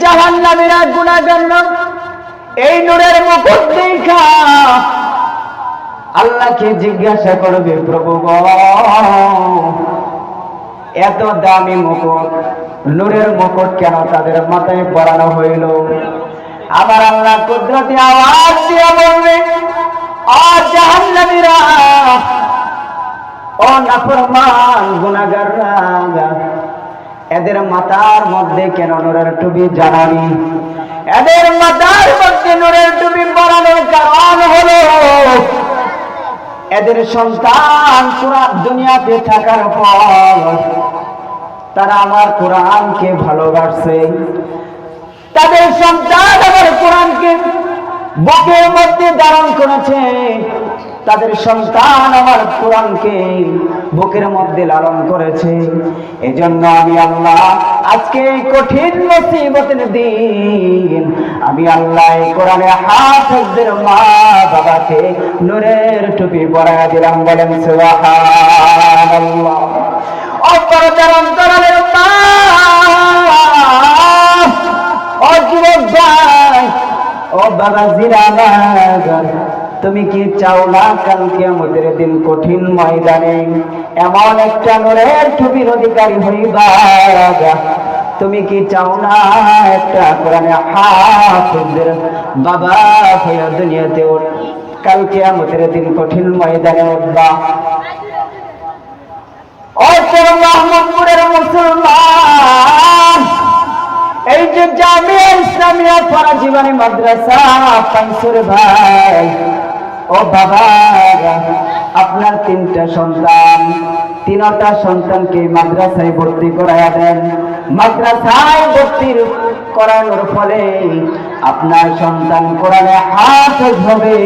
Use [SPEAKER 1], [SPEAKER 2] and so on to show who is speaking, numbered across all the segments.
[SPEAKER 1] জাহান গুণাগার এই নূরের দেখা। আল্লাহকে জিজ্ঞাসা করবে, প্রভু এত দামি মুকুট, নূরের মুকুট কেন তাদের মাথায় পরানো হইল? আবার আল্লাহ কুদরতি আওয়াজ দিয়ে বলবে ও জাহান্নামীরা, ও গুনাহগাররা এদের মাথার মধ্যে কেন নূরের টুপি জানানি এদের মাথার মধ্যে নূরের টুপি পরানোর কারণ হলো, এদের সন্তান পুরা দুনিয়াতে থাকার পর তারা আমার কোরআনকে ভালোবাসছে তাদের সন্তান আমার কোরআনকে বুকের মধ্যে ধারণ করেছে। তাদের সন্তান আমার কোরআনকে বুকের মধ্যে লালন করেছে। এজন্য আমি আল্লাহ আজকে এই কঠিন মুসিবতের দিন, আমি আল্লাহ কোরআনে হাফেজদের মা বাবাকে নূরের টুপি পরায় দিলাম, বলেন সুবহানাল্লাহ। অপরদার অন্তরালের মা ও যুবক ভাই, ও বাবা জিরাবাগার তুমি কি চাও না কালকে আমাদের দিন কঠিন ময়দানে? এমন একটা নূরের টুপির অধিকারী হইবা তুমি কি চাও না একটা কোরআনে হাফিজদের বাবা হইয়া দুনিয়াতে উঠ কালকে আমাদের দিন কঠিন ময়দানে উঠবা। মাহমুদপুরের মুসলমান, এই যে জামিয়া ইসলামিয়া ফরাজিবানি মাদ্রাসা পাইসুর ভাই ও বাবা, আপনার তিনটা সন্তান, তিনটা সন্তানকে মাদ্রাসায় ভর্তি করাইয়া দেন। মাদ্রাসায় ভর্তির করানোর ফলে আপনার সন্তান কোরআনে হাফেজ হবে।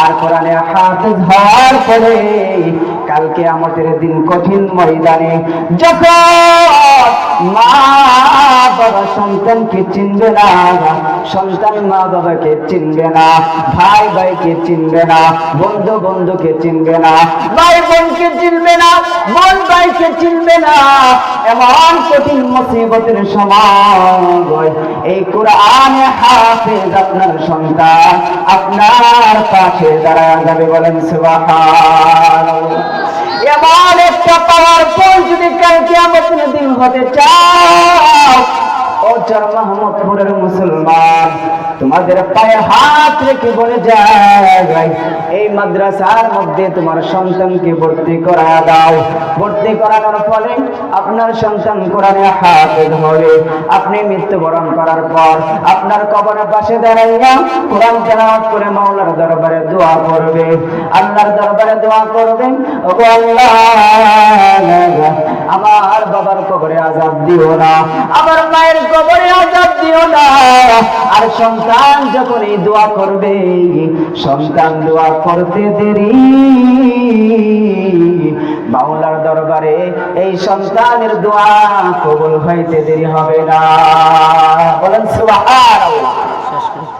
[SPEAKER 1] আর কোরআনে হাফেজ হওয়ার পরে কালকে আমাদের দিন কঠিন ময়দানে যখন মা বাবা সন্তানকে চিনবে না, সন্তান মা বাবাকে চিনবে না, ভাই ভাইকে চিনবে না, বন্ধু বন্ধুকে চিনবে না, ভাই বোনকে চিনবে না, বোন ভাইকে চিনবে না। এমন কঠিন মুসিবতের সময় এই কোরআনে হাফেজ আপনার সন্তান আপনার পাশে দাঁড়ায় যাবে বলেন সুবহানাল্লাহ। এমন একটা হতে চাও। ও চার মোহাম্মদপুরের মুসলমান, তোমাদের পায়ে হাত রেখে বলে যায়, এই মাদ্রাসার মধ্যে তোমার সন্তানকে ভর্তি করা দাও। ভর্তি করানোর ফলে আপনার সন্তান কোরআনে হাত হবে। আপনি মৃত্যুবরণ করার পর আপনার কবরের পাশে দাঁড়াইয়া কোরআন তেলাওয়াত করে মাওলার দরবারে দোয়া করবে। আল্লাহর দরবারে দোয়া করবে, ওগো আল্লাহ আমার বাবার কবরে আজাব দিও না, আমার মায়ের কবরে আজাব দিও না। আর সন্তান যখন এই দোয়া করবে, সন্তান দোয়া করতে দেরি। মাওলার দরবারে এই সন্তানের দোয়া কবুল হইতে দেরি হবে না। বলেন সুবহানাল্লাহ।